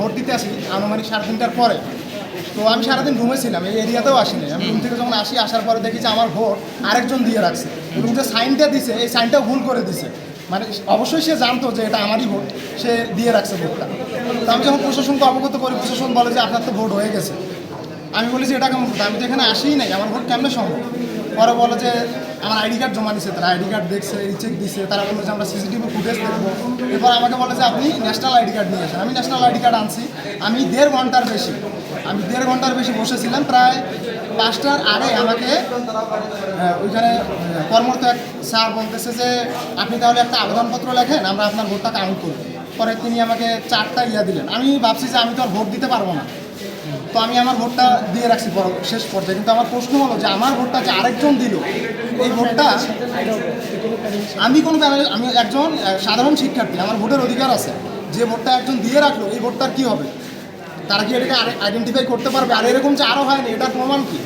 Vote দিতে আসি, আনুমানিক সাড়ে তিনটার পরে। তো আমি সারাদিন রুমে ছিলাম, এই এরিয়াতেও আসিনি। আমি রুম থেকে যখন আসি, আসার পরে দেখি যে আমার ভোট আরেকজন দিয়ে রাখছে। এবং যে সাইনটা দিছে, এই সাইনটাও ভুল করে দিছে। মানে অবশ্যই সে জানতো যে এটা আমারই ভোট, সে দিয়ে রাখছে ভোটটা। তো আমি যখন প্রশাসনকে অবগত করি, প্রশাসন বলে যে আপনার তো ভোট হয়ে গেছে। আমি বলি যে, এটা কেমন আমি তো এখানে আসিই নাই, আমার ভোট কেমনে সম্ভব? পরে বলে যে আমার আইডি কার্ড জমা নিছে তারা আইডি কার্ড দেখছে চেক দিছে, তারা বলল যে আমরা সিসিটিভি ফুটেজ দেখব। এরপর আমাকে বলে যে আপনি ন্যাশনাল আইডি কার্ড নিয়ে আসেন। আমি ন্যাশনাল আইডি কার্ড আনছি, আমি দেড় ঘণ্টার বেশি, আমি দেড় ঘণ্টার বেশি বসেছিলাম, প্রায় পাঁচটার আগে আমাকে ওইখানে কর্মরত এক স্যার বলতেছে যে, আপনি তাহলে একটা আবেদনপত্র লেখেন, আমরা আপনার ভোটটা কাউন্ট করব। পরে তিনি আমাকে চারটা ইয়া দিলেন। আমি ভাবছি যে আমি তো আর ভোট দিতে পারব না। তো আমি আমার ভোটটা দিয়ে রাখছি শেষ পর্যায়ে। কিন্তু আমার প্রশ্ন হলো যে আমার ভোটটা যে আরেকজন দিল, এই ভোটটা আমি কোনো আমি একজন সাধারণ শিক্ষার্থী, আমার ভোটের অধিকার আছে। যে ভোটটা একজন দিয়ে রাখল, এই ভোটটার কি হবে? তারা কি এটাকে আইডেন্টিফাই করতে পারবে? আর এরকম যে আরও হয়নি, এটার প্রমাণ কি?